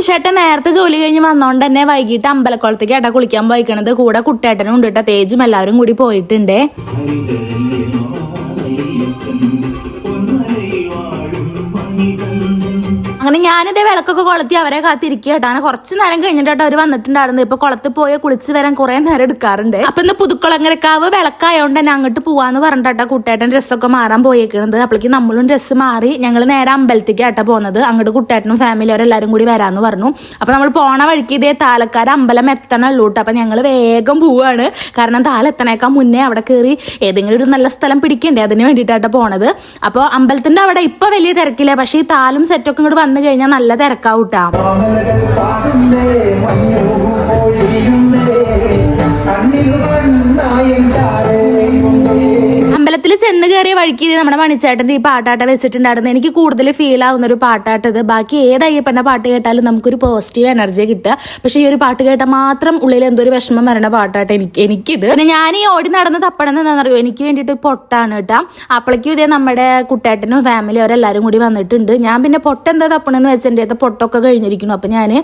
വിൻഷേട്ടൻ നേരത്തെ ജോലി കഴിഞ്ഞ് വന്നോണ്ട് തന്നെ വൈകിട്ട് അമ്പലക്കുളത്തേക്ക് ഏട്ടാ കുളിക്കാൻ പോയിക്കണത്. കൂടെ കുട്ടേട്ടനും ഉണ്ട് കേട്ടോ തേജും എല്ലാവരും കൂടി പോയിട്ടുണ്ടേ. അങ്ങനെ ഞാനിതേ വിളക്കൊക്കെ കൊളുത്തി അവരെ കാത്തിരിക്കുക കേട്ടോ അങ്ങനെ കുറച്ച് നേരം കഴിഞ്ഞിട്ട് അവർ വന്നിട്ടുണ്ടായിരുന്നു ഇപ്പൊ കുളത്തിൽ പോയി കുളിച്ച് വരാൻ കുറെ നേരം എടുക്കാറുണ്ട്. അപ്പൊ ഇന്ന് പുതുക്കുളങ്ങരക്കാവ് വിളക്കായോണ്ട് തന്നെ അങ്ങോട്ട് പോവാന്ന് പറഞ്ഞിട്ടാ കുട്ടേട്ടൻ ഡ്രസ്സൊക്കെ മാറാൻ പോയേക്കുന്നത് അപ്പോഴേക്ക് നമ്മളും ഡ്രസ്സ് മാറി ഞങ്ങൾ നേരെ അമ്പലത്തേക്ക് ആട്ടാ പോകുന്നത് അങ്ങോട്ട് കുട്ടേട്ടനും ഫാമിലി അവരെല്ലാരും കൂടി വരാന്ന് പറഞ്ഞു. അപ്പൊ നമ്മൾ പോണ വഴിക്ക് ഇതേ താലക്കാര് അമ്പലം എത്തണുള്ളൂ കേട്ടോ അപ്പൊ ഞങ്ങൾ വേഗം പോവാണ്. കാരണം താലെത്തണേക്കാൾ മുന്നേ അവിടെ കയറി ഏതെങ്കിലും ഒരു നല്ല സ്ഥലം പിടിക്കണ്ടേ? അതിന് വേണ്ടിയിട്ടാണ് പോണത്. അപ്പോൾ അമ്പലത്തിന്റെ അവിടെ ഇപ്പൊ വലിയ തിരക്കില്ല. പക്ഷേ ഈ താലും സെറ്റൊക്കെ ഇങ്ങോട്ട് വന്നു കഴിഞ്ഞാൽ നല്ല തിരക്കാവൂട്ടാ. ചെന്ന് കയറിയ വഴിക്ക് നമ്മുടെ മണിച്ചേട്ടന്റെ ഈ പാട്ടാട്ട വെച്ചിട്ടുണ്ടായിരുന്നു. എനിക്ക് കൂടുതൽ ഫീൽ ആവുന്ന ഒരു പാട്ടാട്ടത് ബാക്കി ഏത് അയ്യപ്പന്റെ പാട്ട് കേട്ടാലും നമുക്കൊരു പോസിറ്റീവ് എനർജി കിട്ടുക. പക്ഷേ ഈ ഒരു പാട്ട് കേട്ടാൽ മാത്രം ഉള്ളിൽ എന്തോ ഒരു വിഷമം വരണ പാട്ടാട്ട് എനിക്ക് എനിക്കിത്. പിന്നെ ഞാൻ ഈ ഓടി നടന്ന് തപ്പണം എന്താണെന്നറിയോ? എനിക്ക് വേണ്ടിയിട്ട് പൊട്ടാണ് കേട്ടോ. അപ്പോഴേക്കും ഇതേ നമ്മുടെ കുട്ടേട്ടനും ഫാമിലി അവരെല്ലാവരും കൂടി വന്നിട്ടുണ്ട്. ഞാൻ പിന്നെ പൊട്ട എന്താ തപ്പണമെന്ന് വെച്ചിട്ട് പൊട്ടൊക്കെ കഴിഞ്ഞിരിക്കുന്നു. അപ്പം ഞാൻ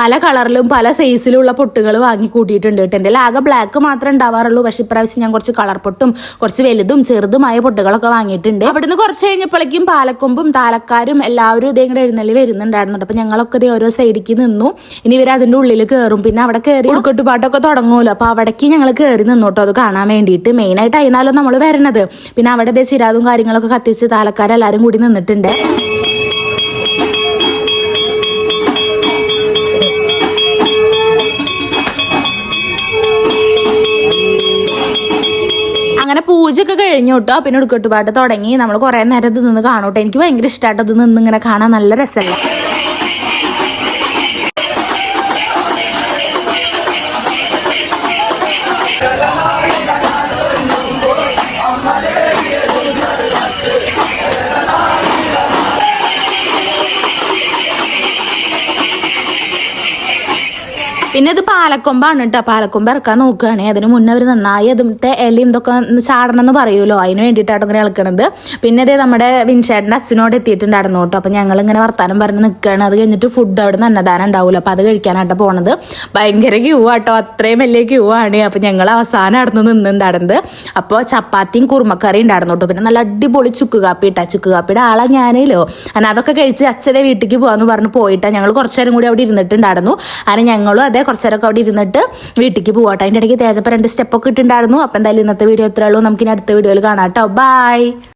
പല കളറിലും പല സൈസിലുള്ള പൊട്ടുകൾ വാങ്ങി കൂട്ടിയിട്ടുണ്ട് കേട്ടോ. എന്റെ ആകെ ബ്ലാക്ക് മാത്രമേ ഉണ്ടാവാറുള്ളൂ. പക്ഷേ ഇപ്രാവശ്യം ഞാൻ കുറച്ച് കളർ പൊട്ടും കുറച്ച് വലുതും ചെറുതുമായ പൊട്ടുകളൊക്കെ വാങ്ങിയിട്ടുണ്ട്. അവിടുന്ന് കുറച്ച് കഴിഞ്ഞപ്പോഴേക്കും പാലക്കൊമ്പും താലക്കാരും എല്ലാവരും ഇതേ ഇങ്ങോട്ട് എഴുന്നള്ളി വരുന്നുണ്ടായിരുന്നു അപ്പൊ ഞങ്ങളൊക്കെ ഇതേ ഓരോ സൈഡിലേക്ക് നിന്നു. ഇനി ഇവർ അതിന്റെ ഉള്ളിൽ കയറും പിന്നെ അവിടെ കയറി ഉൾക്കൊട്ടുപാട്ടൊക്കെ തുടങ്ങുമല്ലോ. അപ്പൊ അവിടേക്ക് ഞങ്ങൾ കയറി നിന്നോട്ടോ അത് കാണാൻ വേണ്ടിയിട്ട് മെയിൻ ആയിട്ട് അതിനാലോ നമ്മൾ വരണത്. പിന്നെ അവിടെ ഇതേ ചിരാതും കാര്യങ്ങളൊക്കെ കത്തിച്ച് താലക്കാരെല്ലാരും കൂടി നിന്നിട്ടുണ്ട്. അങ്ങനെ പൂജയൊക്കെ കഴിഞ്ഞു കേട്ടോ. പിന്നെ ഉടുക്കെട്ടുപാട്ട് തുടങ്ങി. നമ്മൾ കുറേ നേരം ഇത് നിന്ന് കാണൂട്ടോ എനിക്ക് ഭയങ്കര ഇഷ്ടമായിട്ട് ഇത് നിന്ന് ഇങ്ങനെ കാണാൻ. നല്ല രസമല്ലേ പിന്നെ ഇത് പാലക്കൊമ്പാണ് കേട്ടോ പാലക്കൊമ്പ് ഇറക്കാൻ നോക്കുകയാണെങ്കിൽ അതിന് മുന്നേ അവർ നന്നായി അതിന്റെ എലിയും ഇതൊക്കെ ചാടണം എന്ന് പറയുമല്ലോ അതിന് വേണ്ടിയിട്ടാണ് ഇങ്ങനെ ഇളക്കണത്. പിന്നെ ഇതേ നമ്മുടെ വിൻഷേട്ടന്റെ അച്ഛനോട് എത്തിയിട്ടുണ്ടായിരുന്നു കേട്ടോ അപ്പം ഞങ്ങൾ ഇങ്ങനെ വർത്താനം പറഞ്ഞ് നിൽക്കുകയാണ് അത് കഴിഞ്ഞിട്ട് ഫുഡ് അവിടെ നിന്ന് അന്നദാനം ഉണ്ടാവില്ല അപ്പം അത് കഴിക്കാനായിട്ട് പോണത്. ഭയങ്കര ക്യൂ ആട്ടോ. അത്രയും വലിയ ക്യൂ ആണ്. അപ്പം ഞങ്ങൾ അവസാനം അവിടെ നിന്ന് നിന്നുണ്ടായിരുന്നത്. അപ്പോൾ ചപ്പാത്തിയും കുറുമക്കറിയും ഉണ്ടായിരുന്നു കേട്ടോ പിന്നെ നല്ല അടിപൊളി ചുക്ക് കാപ്പി ഇട്ടാ ചുക്ക് കാപ്പിയുടെ ആളാ ഞാനേലോ. അതൊക്കെ കഴിച്ച് അച്ഛനെ വീട്ടിലേക്ക് പോകാമെന്ന് പറഞ്ഞ് പോയിട്ടാണ് ഞങ്ങൾ കുറച്ചു നേരം കൂടി അവിടെ ഇരുന്നിട്ടുണ്ടായിരുന്നു. അങ്ങനെ ഞങ്ങളും അതേ കുറച്ചു നേരമൊക്കെ അവിടെ ഇരുന്നിട്ട് വീട്ടിലേക്ക് പോകട്ടെ അതിന്റെ ഇടയ്ക്ക് തേജപ്പം രണ്ട് സ്റ്റെപ്പൊക്കെ ഇട്ടുണ്ടായിരുന്നു അപ്പം എന്തായാലും ഇന്നത്തെ വീഡിയോ ഇത്രയുള്ളൂ നമുക്കിനി അടുത്ത വീഡിയോയിൽ കാണാം കേട്ടോ. ബൈ